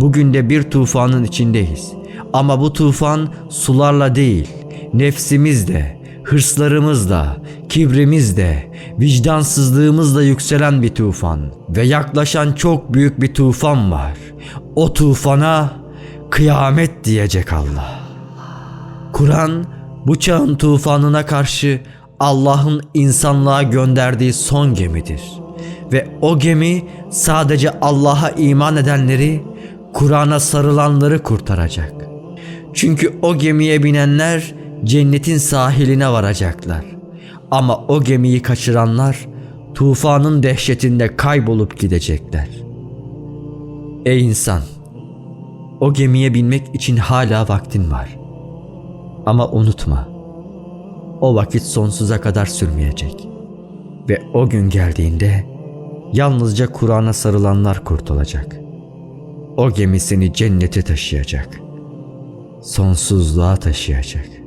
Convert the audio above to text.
Bugün de bir tufanın içindeyiz. Ama bu tufan sularla değil, nefsimizle, hırslarımızla, kibrimizle, vicdansızlığımızla yükselen bir tufan ve yaklaşan çok büyük bir tufan var. O tufana kıyamet diyecek Allah. Kur'an bu çağın tufanına karşı Allah'ın insanlığa gönderdiği son gemidir. Ve o gemi sadece Allah'a iman edenleri, Kur'an'a sarılanları kurtaracak. Çünkü o gemiye binenler cennetin sahiline varacaklar. Ama o gemiyi kaçıranlar tufanın dehşetinde kaybolup gidecekler. Ey insan! O gemiye binmek için hala vaktin var. Ama unutma, o vakit sonsuza kadar sürmeyecek. Ve o gün geldiğinde yalnızca Kur'an'a sarılanlar kurtulacak. O gemi seni cennete taşıyacak. Sonsuzluğa taşıyacak.